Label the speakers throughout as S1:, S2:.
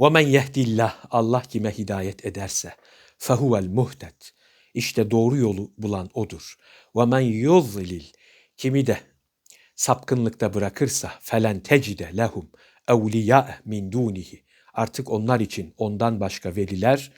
S1: وَمَنْ يَهْدِ Allah kime hidayet ederse fehuvel muhted. İşte doğru yolu bulan odur. وَمَنْ يُضْلِلْ Kimi de sapkınlıkta bırakırsa felen tecide lehum evliya min dunihi. Artık onlar için ondan başka veliler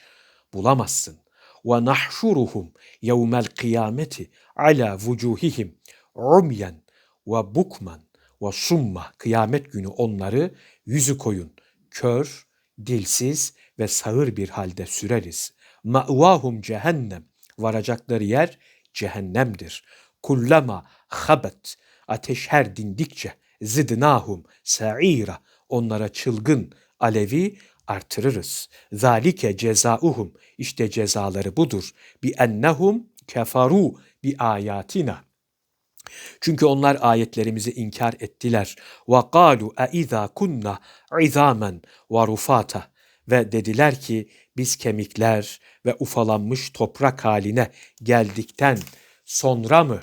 S1: bulamazsın. Ve nahşuruhum yevmel kıyameti ala vucuhihim umyen ve bukman ve summa. Kıyamet günü onları yüzü koyun, kör, dilsiz ve sağır bir halde süreriz. Ma'vahum cehennem. Varacakları yer cehennemdir. Kullama habet. Ateş her dindikçe zidnahum sa'ira. Onlara çılgın alevi artırırız. Zalike cezauhum. İşte cezaları budur. Bi ennehum kefaru bi ayatina. Çünkü onlar ayetlerimizi inkar ettiler. Ve kalu e izâ kunna izamen ve rufata ve dediler ki biz kemikler ve ufalanmış toprak haline geldikten sonra mı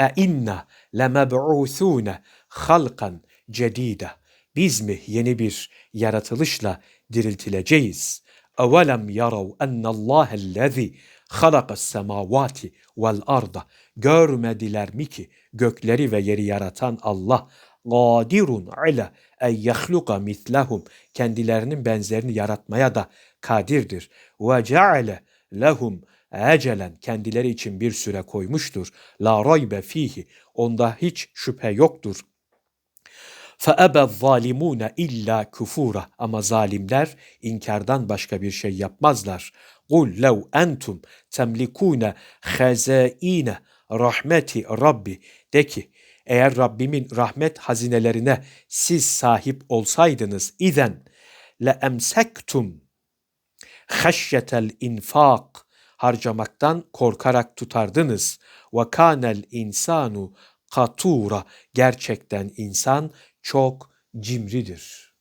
S1: e inna lemeb'ûthûne halkan cedîde biz mi yeni bir yaratılışla diriltileceğiz? اَوَلَمْ يَرَوْا اَنَّ اللّٰهَ الَّذ۪ي خَلَقَ السَّمَاوَاتِ وَالْاَرْضَ Görmediler mi ki gökleri ve yeri yaratan Allah qadirun ala en yahluqa mislahum kendilerinin benzerini yaratmaya da kadirdir. Ve ceale lehum ecelen kendileri için bir süre koymuştur. La raybe fihi onda hiç şüphe yoktur. فَأَبَى الظَّالِمُونَ illa kufura Ama zalimler inkardan başka bir şey yapmazlar. قُلْ لَوْ أَنْتُمْ تَمْلِكُونَ خَزَائِينَ rahmeti Rabbi de ki eğer Rabbimin rahmet hazinelerine siz sahip olsaydınız izen le emsektum haşyetel infak harcamaktan korkarak tutardınız ve kanel insanu katura gerçekten insan çok cimridir.''